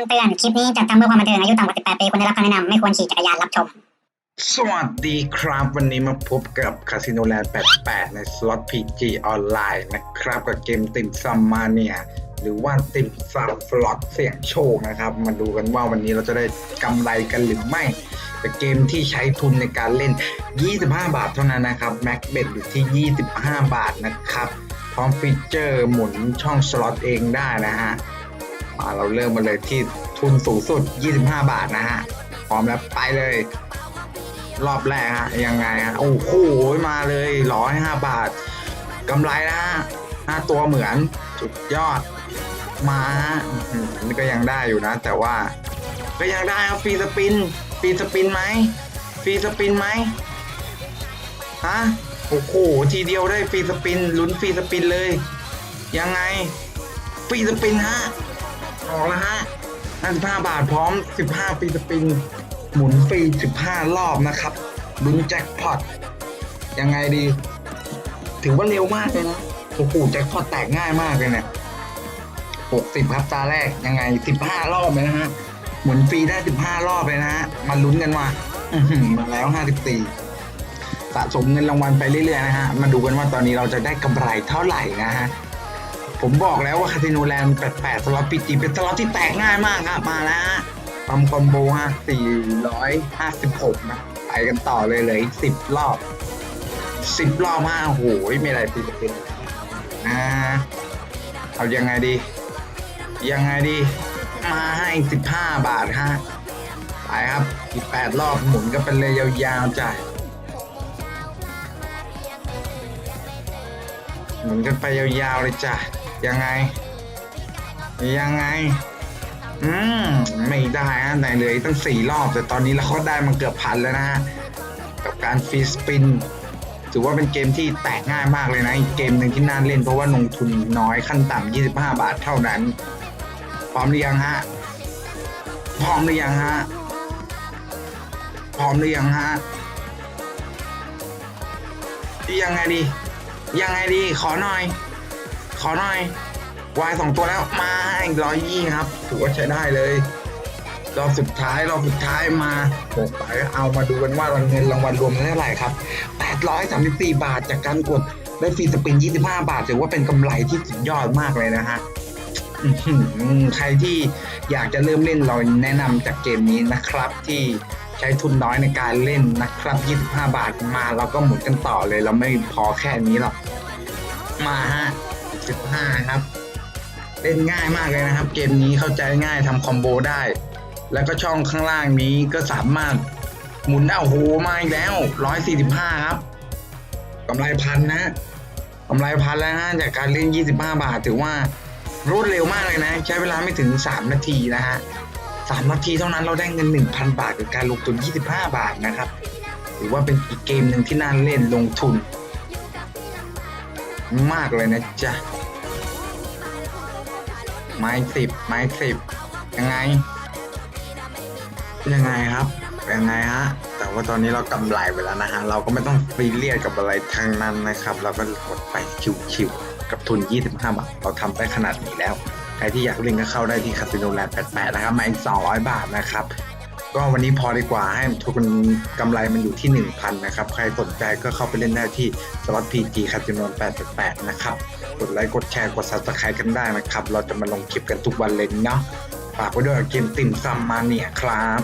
ำเตือน คลิปนี้จัดทำเพื่อความบันเทิงอายุต่ำกว่า 18 ปีควรได้รับคำแนะนำไม่ควรขี่จักรยานรับชม สวัสดีครับวันนี้มาพบกับคาสิโนแลนด์ 88 ในสล็อต PG ออนไลน์นะครับ กับเกมติมซัมมาเนียหรือว่าติมซัมสล็อตเสี่ยงโชคนะครับ มาดูกันว่าวันนี้เราจะได้กำไรกันหรือไม่แต่เกมที่ใช้ทุนในการเล่น 25 บาทเท่านั้นนะครับแม็กเบ็ดอยู่ที่ 25 บาทนะครับพร้อมฟีเจอร์หมุนช่องสล็อตเองได้นะฮะ เราเริ่มมาเลยที่ทุนสูงสุด 25 บาทนะฮะ พร้อมแล้วไปเลย รอบแรกฮะ ยังไงฮะ โอ้โห มาเลยร้อยห้าบาท กำไรนะฮะห้าตัวเหมือนสุดยอด มาฮะอื้อหือนี่ก็ยังได้อยู่นะ แต่ว่า ก็ยังได้ครับฟรีสปิน ฟรีสปินไหม ฟรีสปินไหมฮะ โอ้โห ทีเดียวได้ฟรีสปิน ลุ้นฟรีสปินเลย ยังไง ฟรีสปินฮะ ออกแล้วฮะ55บาทพร้อม 15ฟรีสปินหมุนฟรี 15 รอบนะครับลุ้นแจ็คพอตยังไงดี ถือว่าเร็วมากเลยนะโอ้โหแจ็คพอตแตกง่ายมากเลยเนี่ย60 ครับตาแรกยังไง 15 รอบเลยนะฮะ หมุนฟรีได้ 15 รอบเลยนะฮะมาลุ้นกันว่าอื้อหือมาแล้ว 54 สะสมเงินรางวัลไปเรื่อยๆนะฮะ มาดูกันว่าตอนนี้เราจะได้กำไรเท่าไหร่นะฮะ ผมบอกแล้วว่าคาสิโนแลนด์88สล็อตปีจีเป็นสล็อตที่แตกง่ายมากครับมาแล้วฮะทำคอมโบฮะ456 นะ ไปกันต่อเลยเลยอีก10 รอบ 10 รอบห้าโอ้โหไม่อะไรปีเป็นอ่าเอายังไงดี ยังไงดี มาให้ 15 บาทฮะไปครับอีก8รอบหมุนกันไปเลยยาวๆจ้ะหมุนกันไปยาวๆเลยจ้ะ ยังไง ยังไง อืมไม่ได้ฮะไหนเหลยตั้งสี่รอบ แต่ตอนนี้เราก็ได้มาเกือบพันแล้วนะฮะกับการฟรีสปินถือว่าเป็นเกมที่แตกง่ายมากเลยนะอีกเกมหนึ่งที่น่าเล่นเพราะว่าลงทุนน้อยขั้นต่ำ25 บาทเท่านั้น พร้อมหรือยังฮะพร้อมหรือยังฮะพร้อมหรือยังฮะยังไงดี ยังไงดี ขอหน่อย ขอหน่อยวายสองตัวแล้วมาอีกร้อยยี่ครับ ถือว่าใช้ได้เลยรอบสุดท้ายรอบสุดท้ายมาโบกไปเอามาดูกันว่าเงินรางวัลรวมเท่าไหร่ครับ 834 บาทจากการกดได้ฟรีสปิน 25 บาท ถือว่าเป็นกำไรที่สุดยอดมากเลยนะฮะใครที่อยากจะเริ่มเล่นเราแนะนำจากเกมนี้นะครับ ที่ใช้ทุนน้อยในการเล่นนะครับ 25 บาทมาเราก็หมุนกันต่อเลย เราไม่พอแค่นี้หรอกมาฮะ 15 ครับ เล่นง่ายมากเลยนะครับ เกมนี้เข้าใจง่ายทำคอมโบได้ แล้วก็ช่องข้างล่างนี้ก็สามารถหมุนได้โอ้โหมาอีกแล้ว 145 ครับกำไรพันนะกำไรพันแล้วนะจากการเล่น 25 บาท ถือว่ารวดเร็วมากเลยนะ ใช้เวลาไม่ถึง 3 นาทีนะฮะ3นาทีเท่านั้นเราได้เงิน 1,000 บาทกับการลงทุน 25 บาทนะครับ ถือว่าเป็นอีกเกมหนึ่งที่น่าเล่นลงทุน มากเลยนะจ๊ะ ไม้สิบไม้สิบยังไง ยังไงครับ ยังไงฮะ แต่ว่าตอนนี้เรากำไรไปแล้วนะฮะ เราก็ไม่ต้องฟรีเลียดกับอะไรทั้งนั้นนะครับ เราก็กดไปชิวๆกับทุน 25 บาท เราทำได้ขนาดนี้แล้ว ใครที่อยากเล่นก็เข้าได้ที่คาสิโนแลนด์88 นะครับมาอีก200 บาทนะครับ ก็วันนี้พอดีกว่าให้ทุนกำไรมันอยู่ที่ 1,000 นะครับ ใครสนใจก็เข้าไปเล่นได้ที่สล็อตพีจีคาสิโน88 นะครับ กดไลค์กดแชร์กด subscribe กันได้นะครับ เราจะมาลงคลิปกันทุกวันเลยเนาะฝากไว้ด้วยเกมติ่มซัมมาเนี่ยครับ